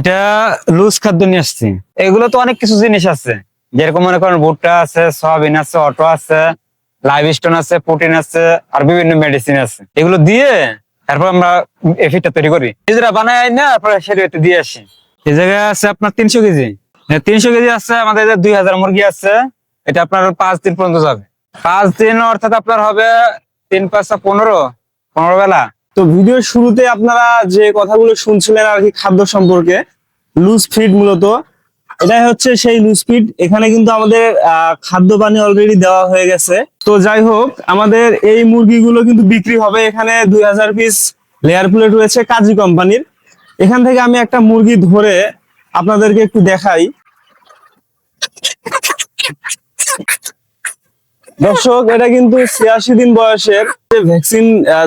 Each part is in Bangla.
এটা লুজ খাদ্য নিয়ে আসছি। এগুলো তো অনেক কিছু জিনিস আছে। যেরকম মনে করেন ভুট্টা আছে, সয়াবিন আছে, অটো আছে লাইভ স্টোন আছে, প্রোটিন আছে, আর বিভিন্ন মেডিসিন আছে। এগুলো দিয়ে তারপর আমরা এফিটটা তৈরি করি। নিজেরা বানাই না, তারপরে সেটা একটু দিয়ে আসি। এই জায়গায় আছে আপনার তিনশো কেজি। তিনশো কেজি আছে, আমাদের দুই হাজার মুরগি আছে, এটা আপনার পাঁচ দিন পর্যন্ত যাবে। পাঁচ দিন অর্থাৎ আপনার হবে তিন পাঁচটা পনেরো পনেরো বেলা। তো ভিডিওর শুরুতে আপনারা যে কথাগুলো শুনছিলেন আর কি খাদ্য সম্পর্কে লুজ ফিড মূলত, এটাই হচ্ছে সেই লুজ ফিড এখানে কিন্তু আমাদের খাদ্য পানি অলরেডি দেওয়া হয়ে গেছে। তো যাই হোক, আমাদের এই মুরগিগুলো কিন্তু বিক্রি হবে এখানে দুই হাজার পিস লেয়ার প্লেট রয়েছে কাজী কোম্পানির। এখান থেকে আমি একটা মুরগি ধরে আপনাদেরকে একটু দেখাই। দর্শক, এটা কিন্তু ছিয়াশি দিন বয়সের যে ভ্যাকসিন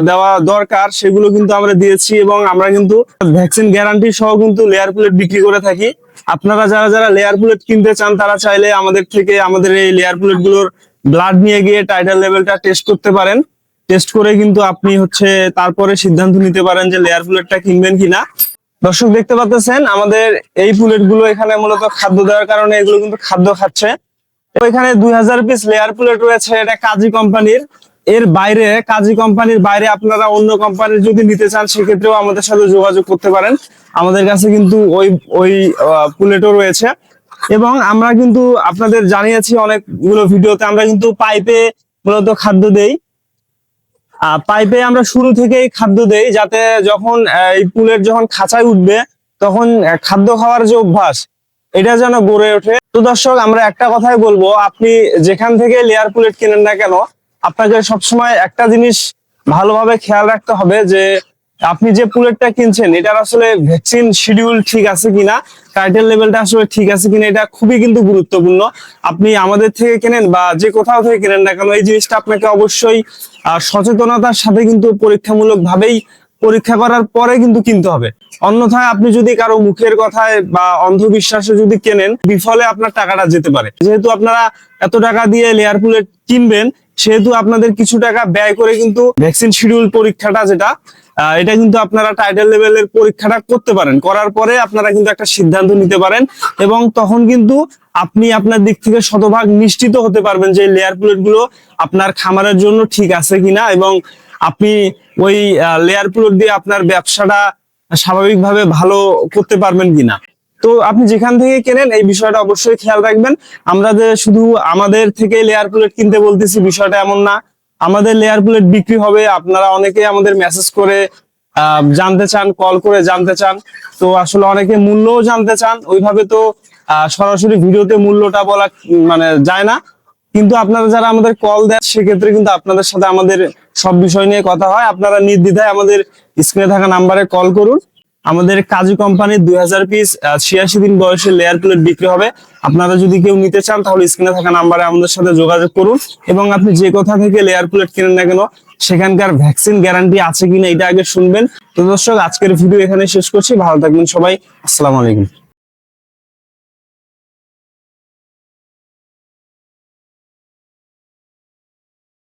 দেওয়া দরকার, সেগুলো কিন্তু আমরা দিয়েছি এবং আমরা কিন্তু ভ্যাকসিন গ্যারান্টি সহ কিন্তু লেয়ার প্লেট বিক্রি করে থাকি। আপনারা যারা যারা লেয়ার প্লেট কিনতে চান, তারা চাইলে আমাদের থেকে আমাদের এই লেয়ার প্লেটগুলোর ব্লাড নিয়ে গিয়ে টাইটাল লেভেলটা টেস্ট করতে পারেন। টেস্ট করে কিন্তু আপনি হচ্ছে তারপরে সিদ্ধান্ত নিতে পারেন যে লেয়ার প্লেটটা কিনবেন কিনা। দর্শক, দেখতে পাচ্ছেন, আমাদের এই পুলেটগুলো এখানে মূলত খাদ্য দেওয়ার কারণে এগুলো কিন্তু খাদ্য খাচ্ছে। এখানে দুই হাজার পিস লেয়ার প্লেট রয়েছে, এটা কাজী কোম্পানির। এর বাইরে, কাজী কোম্পানির বাইরে আপনারা অন্য কোম্পানির যদি নিতে চান, সেক্ষেত্রেও আমাদের সাথে যোগাযোগ করতে পারেন। আমাদের কাছে কিন্তু ওই ওই প্লেটও রয়েছে। এবং আমরা কিন্তু আপনাদের জানিয়েছি অনেকগুলো ভিডিওতে, আমরা কিন্তু পাইপে মূলত খাদ্য দেই। পাইপে আমরা শুরু থেকেই খাদ্য দেই, যাতে যখন এই পুলের যখন খাঁচায় উঠবে, তখন খাদ্য খাওয়ার যে অভ্যাস, এটা যেন গড়ে ওঠে। তো দর্শক, আমরা একটা কথাই বলব, আপনি যেখান থেকে লেয়ার পুলেট কেনেন না কেন, আপনাকে সবসময় একটা জিনিস ভালোভাবে খেয়াল রাখতে হবে যে, আপনি যে পুলেটটা কিনছেন, এটার আসলে ভ্যাকসিন শিডিউল ঠিক আছে কিনা টাইটেল লেভেলটা আসলে ঠিক আছে কিনা, এটা খুবই কিন্তু গুরুত্বপূর্ণ। আপনি আমাদের থেকে কেনেন বা যে কোথাও থেকে কেনেন না কেন, এই জিনিসটা আপনাকে অবশ্যই সচেতনতার সাথে কিন্তু পরীক্ষামূলক ভাবেই পরীক্ষা করার পরে কিন্তু কিনতে হবে। অন্যথায় আপনি যদি কারও মুখের কথায় বা অন্ধবিশ্বাসে যদি কেনেন, বিফলে আপনার টাকাটা যেতে পারে। যেহেতু আপনারা এত টাকা দিয়ে লেয়ার পুলেট কিনবেন, সেহেতু আপনাদের কিছু টাকা ব্যয় করে কিন্তু ভ্যাকসিন শিডিউল পরীক্ষাটা যেটা এটা কিন্তু আপনারা টাইটেল লেভেলের পরীক্ষাটা করতে পারেন। করার পরে আপনারা কিন্তু একটা সিদ্ধান্ত নিতে পারেন এবং তখন কিন্তু আপনি আপনার দিক থেকে শতভাগ নিশ্চিত হতে পারবেন যে লেয়ার প্লেটগুলো আপনার খামারের জন্য ঠিক আছে কিনা এবং আপনি ওই লেয়ার প্লেট দিয়ে আপনার ব্যবসাটা স্বাভাবিকভাবে ভালো করতে পারবেন কিনা। তো আপনি যেখান থেকে কেনেন এই বিষয়টা অবশ্যই খেয়াল রাখবেন। আমরা যে শুধু আমাদের থেকে লেয়ার প্লেট কিনতে বলতেছি, বিষয়টা এমন না। আমাদের লেয়ার প্লেট বিক্রি হবে, আপনারা অনেকে আমাদের মেসেজ করে জানতে চান কল করে জানতে চান। তো আসলে অনেকে মূল্যও জানতে চান। ওইভাবে তো সরাসরি ভিডিওতে মূল্যটা বলা মানে যায় না। কিন্তু আপনারা যারা আমাদের কল দেন, সেক্ষেত্রে কিন্তু আপনাদের সাথে আমাদের সব বিষয় নিয়ে কথা হয়। আপনারা নির্দ্বিধায় আমাদের স্ক্রিনে থাকা নাম্বারে কল করুন। আমাদের কাজু কোম্পানির দুই হাজার পিস ছিয়াশি দিন বয়সের লেয়ার প্লেট বিক্রি হবে। আপনারা যদি কেউ নিতে চান, তাহলে স্ক্রিনে থাকা নাম্বারে আমাদের সাথে যোগাযোগ করুন। এবং আপনি যে কোথা থেকে লেয়ার প্লেট কিনেন না কেন, সেখানকার ভ্যাকসিন গ্যারান্টি আছে কিনা, এটা আগে শুনবেন। তো দর্শক, আজকের ভিডিও এখানে শেষ করছি। ভালো থাকবেন সবাই। আসসালামু আলাইকুম।